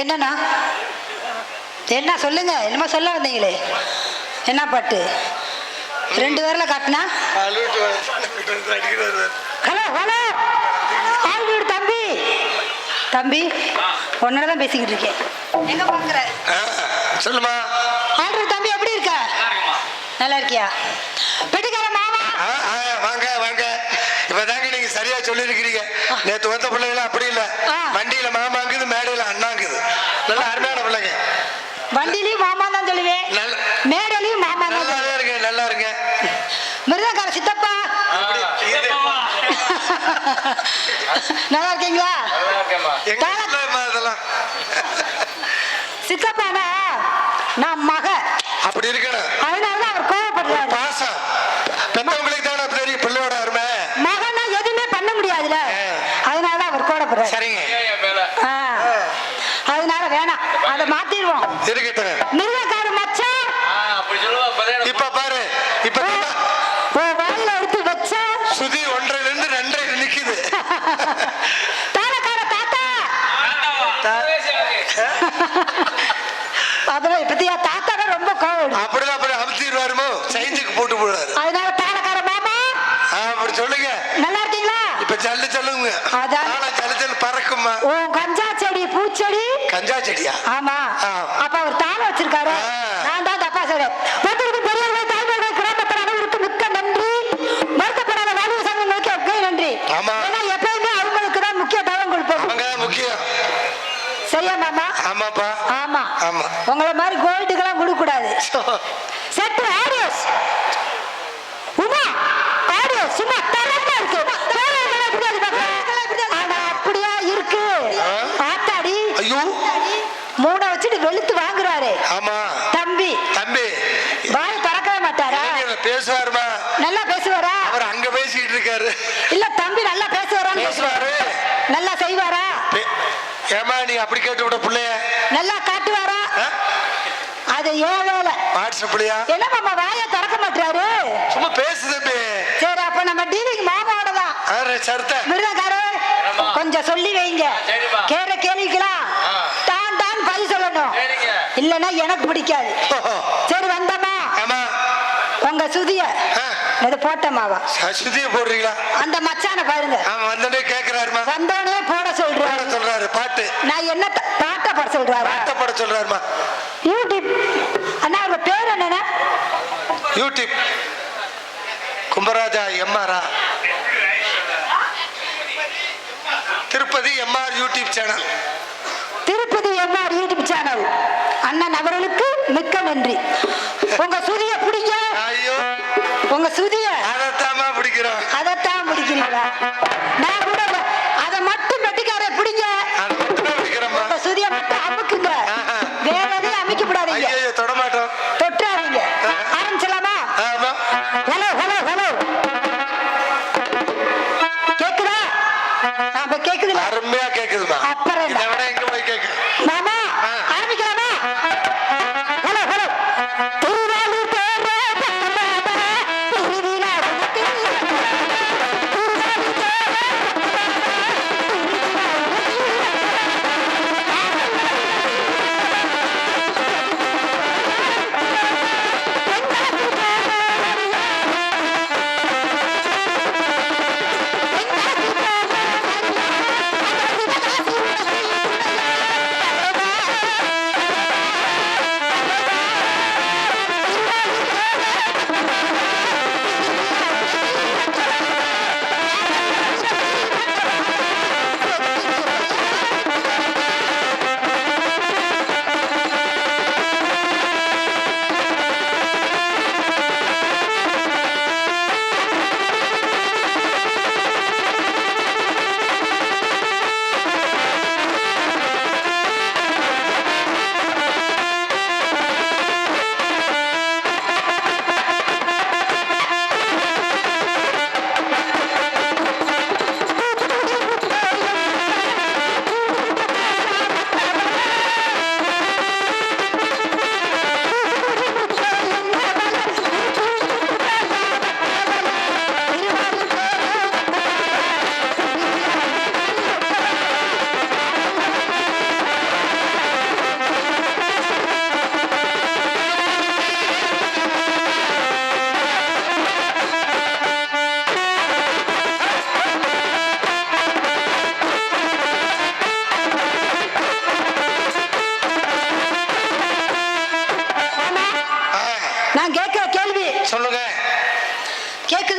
என்னண்ணா? என்ன சொல்லுங்க? என்னமா சொல்ல வந்தீங்களே என்ன பாட்டு? ரெண்டு பேர்ல காட்டினா? Hello hello! ஆள் தம்பி! தம்பி உன்னோட தான் பேசிக்கிட்டு இருக்கேன். எங்க பாக்குற சொல்லுமா. ஆள் தம்பி எப்படி இருக்க? நல்லா இருக்கியா? பெட்டிக்கார மாமா! சொல்லியிருக்கிறீங்க. நேத்து வந்த பிள்ளைங்க அப்படி இல்ல. வண்டியில மாமாங்குது மேடையில அண்ணாங்குது. நல்ல அருமையான பிள்ளைங்க. வண்டிலையும் மாமா தான் சொல்லுவேன். மேடையிலையும் மாமா தான் நல்லா இருங்க நல்லா இருங்க. மிருதக்கார சித்தப்பா. நல்லா இருக்கீங்களா? இதெல்லாம்? சித்தப்பானா? நான் மக. அப்படி இருக்கணும் அதனாலதான் அவர் கோவப்படுறாரு பாசம் பெத்தவங்களுக்கு தானே தெரியும் பிள்ளையோட அருமை மகனா எதுவுமே பண்ண முடியாதுல ஆ. அதனாலதான் அவர் கோவப்படுறாரு சரிங்க ஆ. அதனால வேணாம் அதை மாத்திடுவோம் இருக்கட்டும் மிருதக்கார மச்சான் இப்ப பாரு இப்ப நல்லா உன் வாயில எடுத்து வச்சா சுதி ஒன்றரை இருந்து ரெண்டரை நிக்குது தானக்கார தாத்தா அதெல்லாம் இப்பத்தியா தாத்தா தான் ரொம்ப கோவம். அப்படிதான் அப்படி அமுத்திடுவாருமோ? சைஞ்சுக்கு போட்டு போடுறாரு அதனால தானக்கார மாமா அப்படி சொல்லுங்க. நல்லா இருக்கீங்களா? இப்ப ஜல்லு சொல்லுங்க அதான். ஆனா ஜல்லு ஜல்லு பறக்குமா உன் கஞ்சா செடி பூச்செடி? கஞ்சா செடியா? ஆமா. அப்ப அவர் தான வச்சிருக்காரு. நான் தான் தப்பா சொல்றேன். வந்திருக்கும் பெரியவர்கள் தாய்மார்கள் கிராமத்தில் அனைவருக்கும் மிக்க நன்றி வருத்தப்படாத வாழ்வு சங்கங்களுக்கு மிக்க நன்றி ஆமா. ஏன்னா எப்பயுமே அவங்களுக்கு தான் முக்கியத்துவம் கொடுப்போம் அவங்க தான் முக்கியம் சரியா மாமா ஆமாப்பா. ஆமா. ஆமா. உங்களை மாதிரி கோல்டுக்கெல்லாம் கொடுக்க கூடாது செட்டு ஆடியோஸ். உமா ஆடியோஸ் சும்மா தரமா இருக்கு. அப்படியா இருக்கு. ஆ. ஆத்தாடி. ஐயோ. மூணை வச்சுட்டு வெளுத்து வாங்குறாரு. ஆமா. தம்பி. தம்பி. வாய் திறக்கவே மாட்டாரா? பேசுவாருமா? நல்லா பேசுவாரா? அவர் அங்க பேசிக்கிட்டு இருக்காரு. இல்ல தம்பி நல்லா பேசுவாரான்னு பேசுவாரு. நல்லா செய்வாரா? ஏம்மா நீ அப்படி கேட்டு விட பிள்ளைய? நல்லா காட்டுவாரா? அது ஏன் வேலை? வாட்ஸ்அப்லயா என்ன மாமா வாயை திறக்க மாட்டாரு சும்மா பேசு தம்பி சரி அப்ப நம்ம டீலிங் மாமாவோட தான். அரே சருத்த. மிருதக்காரு கொஞ்சம் சொல்லி வைங்க. கேற கேள்விக்கலாம். தான் தான் பதில் சொல்லணும். இல்லைன்னா எனக்கு பிடிக்காது. சரி வந்தம்மா. ஆமா உங்க சுதிய. இது போட்டமாவா சுதிய போடுறீங்களா? அந்த மச்சான பாருங்க. ஆமா வந்தோடனே கேக்குறாருமா? வந்தோடனே போட சொல்றாரு. சொல்றாரு பாட்டு. நான் என்ன பாட்டை பாட சொல்றாரு? பாட்ட பாட சொல்றாருமா? யூடியூப். அண்ணா உங்க பேர் என்னண்ணா? YouTube. Kumbaraja எம்ஆரா Tirupati MR YouTube channel. Tirupati MR YouTube channel. அண்ணன் அவர்களுக்கு மிக்க நன்றி. நான் கூட. அதை மட்டும் வெட்டிக்கார பிடிங்க. சுதிய மட்டும் அமுக்குங்க. வேற எதையும் அமைக்க கூடாதீங்க தொடமாட்டோம். தொட்டுறாதீங்க ஆரம்பிச்சலாமா ஹலோ ஹலோ ஹலோ. கேக்குதா? அப்ப கேக்குதுல. அருமையா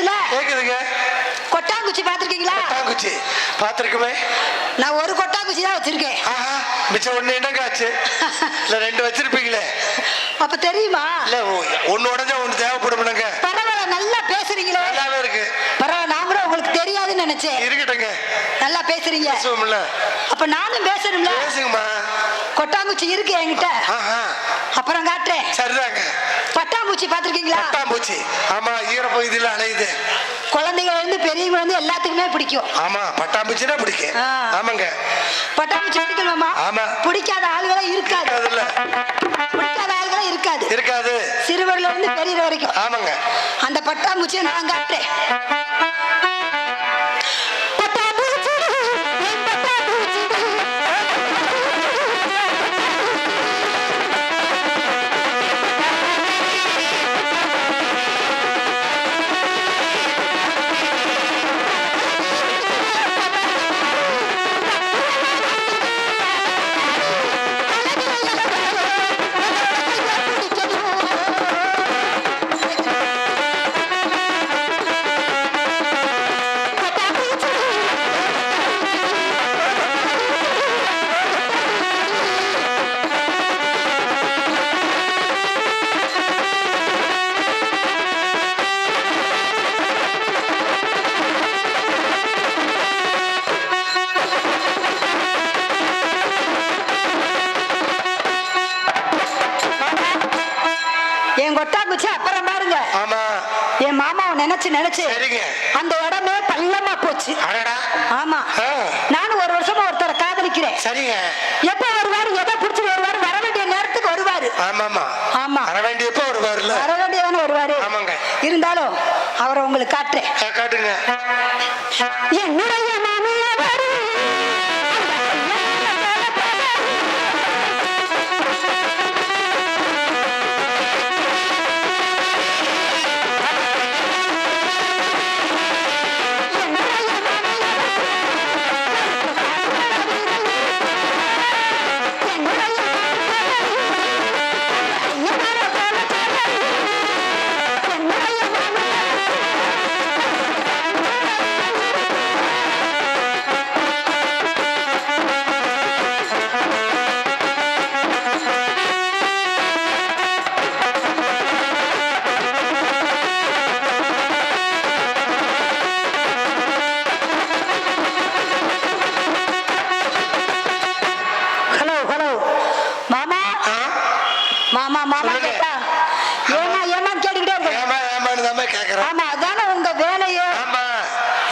என்னதுங்க கொட்டாங்குச்சி பாத்திருக்கீங்களா கொட்டாங்குச்சி. பார்த்துருக்குமே? நான் ஒரு கொட்டாங்குச்சி தான் வச்சிருக்கேன். ஆஹா மிச்சம் ஒண்ணு என்னங்க ஆச்சு இல்ல ரெண்டு வச்சிருப்பீங்களே. அப்ப தெரியுமா? இல்ல ஒன்னு உடஞ்சா ஒண்ணு தேவைப்படும்னுங்க. பரவாயில்ல நல்லா பேசுறீங்களே. நல்லாவே இருக்கு. பரவாயில்ல நான் கூட உங்களுக்கு தெரியாதுன்னு நினைச்சேன். இருக்கட்டுங்க நல்லா பேசுறீங்க. அப்ப நானும் பேசணும்ல. பேசுங்கம்மா. கொட்டாங்குச்சி இருக்கு என்கிட்ட. அப்புறம் காட்டுறேன். சரிதாங்க. பட்டாம்பூச்சி பாத்திருக்கீங்களா பட்டாம்பூச்சி. ஆமா ஈரப்பகுதியில் அலையுது குழந்தைங்க இருந்து பெரியவங்க வந்து எல்லாத்துக்குமே பிடிக்கும். ஆமா பட்டாம்பூச்சினா பிடிக்கும். ஆமாங்க. பட்டாம்பூச்சி பிடிக்கணுமா? ஆமா. பிடிக்காத ஆளுகளே இருக்காது. பிடிக்காத ஆளுகளே இருக்காது. இருக்காது. சிறுவர்ல இருந்து பெரியவர் வரைக்கும். ஆமாங்க. அந்த பட்டாம்பூச்சியை நான் காட்டுறேன் கொட்டாங்குச்சி அப்புறம் பாருங்க. ஆமா. என் மாமாவை நினைச்சு நினைச்சு சரிங்க. அந்த இடமே பள்ளமா போச்சு. ஆமா. நானும் ஒரு வருஷமா ஒருத்தரை காதலிக்கிறேன். சரிங்க. எப்ப வருவாரு? எதை புடிச்சு வருவாரு? வர வேண்டிய நேரத்துக்கு வருவாரு. ஆமாமா. ஆமா. வர வேண்டியப்ப வருவாருல்ல. வர வேண்டியதானே வருவாரு? ஆமாங்க. இருந்தாலும் அவரை உங்களுக்கு காட்டுறேன். காட்டுங்க. என்னுடைய மாமியார்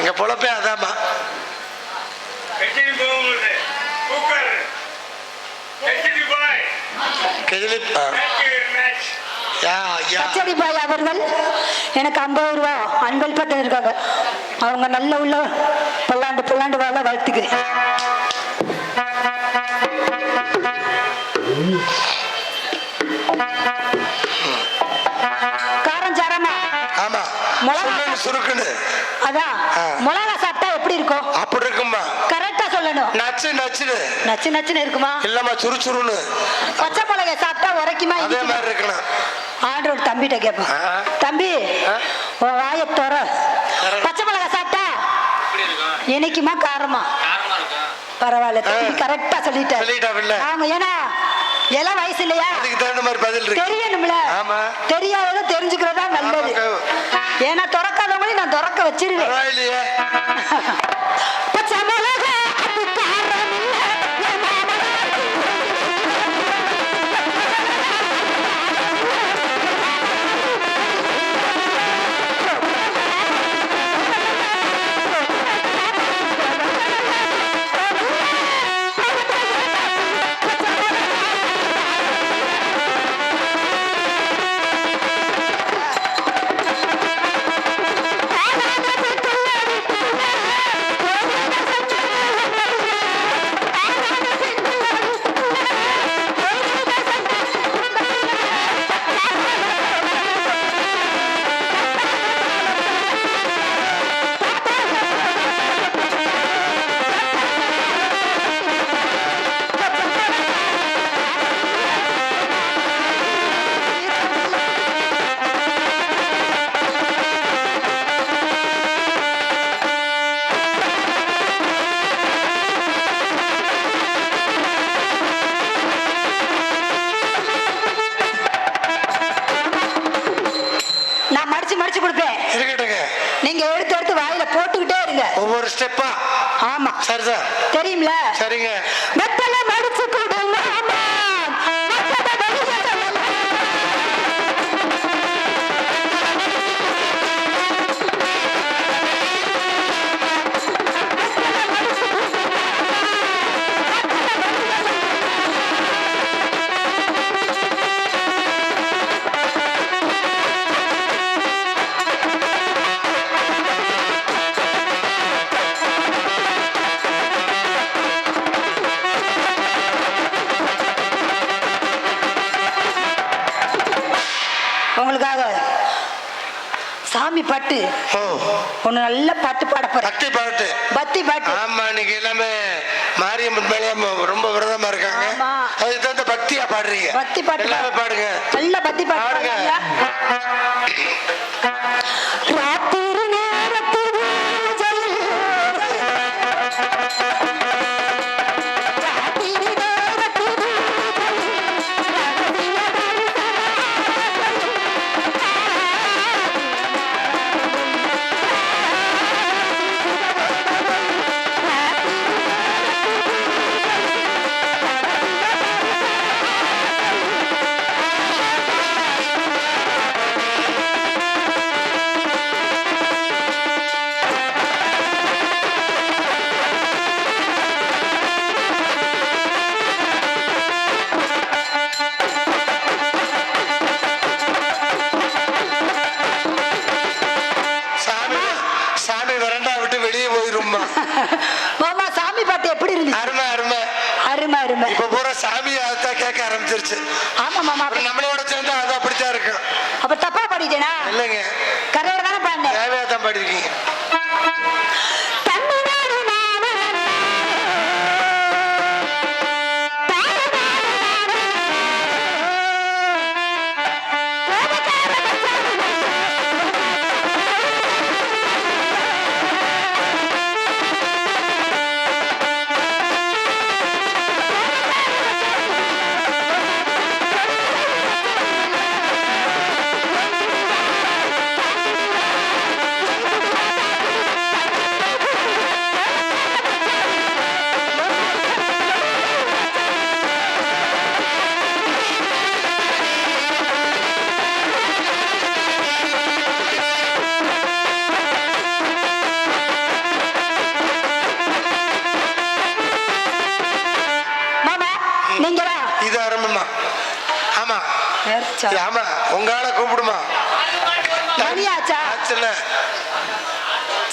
எங்க யா பச்சடி பாய் அவர்கள் எனக்கு ஐம்பது ரூபா அன்பளிப்பா தந்திருக்காங்க. அவங்க நல்ல உள்ள பல்லாண்டு பல்லாண்டு வாழ வாழ்த்துக்கிறேன் ஆமா மிளகா. சுருக்குன்னு. அதான் ஆ. மிளகா சாப்பிட்டா எப்படி இருக்கும்? அப்படி இருக்கும்மா. கரெக்டா சொல்லணும். நச்சு நச்சுன்னு. நச்சு நச்சுன்னு இருக்குமா? இல்லம்மா சுறுசுறுன்னு பச்சை மிளகா சாப்பிட்டா உரைக்குமா அதே? மாதிரி இருக்கணும். ஆண்டவர் தம்பிட்ட கேட்பான். தம்பி? உன் வாயை தோற. பச்சை மிளகா சாப்பிட்டா? எப்படி இருக்கும்? இனிக்குமா காரமா? காரமா இருக்கும் பரவாயில்ல. தம்பி கரெக்டா சொல்லிட்டேன் ஆமா ஏன்னா எல்லாம் வயசு இல்லையா? அதுக்கு தகுந்த மாதிரி பதில் இருக்கு. தெரியணும்ல. ஆமா. தெரியாததை தெரிஞ்சுக்கிறதா நல்லது. ஏன்னா திறக்காதவங்களையும் நான் திறக்க வச்சிருவேன். பரவாயில்லையே. எடுத்து எடுத்து வாயில போட்டுக்கிட்டே இருங்க. ஒவ்வொரு ஸ்டெப்பா ஆமா. சரி சார். சரிங்க. வெத்தலை மடிச்சுக்கு பாட்டு. ஒண்ணு நல்ல பாட்டு பாட போறேன். பக்தி பாட்டு. பக்தி பாட்டு. ஆமா இன்னைக்கு எல்லாமே மாரியம்மன் மேலே ரொம்ப விரதமா இருக்காங்க. அதுக்கு தகுந்த பக்தியா பாடுறீங்க. பக்தி பாட்டு எல்லாமே பாடுங்க. நல்ல பக்தி பாட்டு பாடுங்க. மாமா சாமி பாட்டு எப்படி இருந்துச்சு? அருமை அருமை. அருமை அருமை. இப்ப பூரா சாமி அதான் கேட்க ஆரம்பிச்சிருச்சு. ஆமா மாமா அப்புறம் நம்மளோட சேர்ந்து அது அப்படித்தான் இருக்கும். அப்ப தப்பா பாடிட்டேனா? இல்லைங்க. கரையோட தானே பாடினேன். தேவையா தான் பாடிருக்கீங்க. மணியாச்சா ஆமா உங்க ஆளை கூப்பிடுமா? மணியாச்சா? ஆச்சுல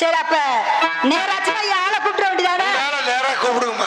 சரி அப்ப நேராச்சுன்னா ஆளை கூப்பிட வேண்டியதானே? நேரா கூப்பிடுங்கம்மா.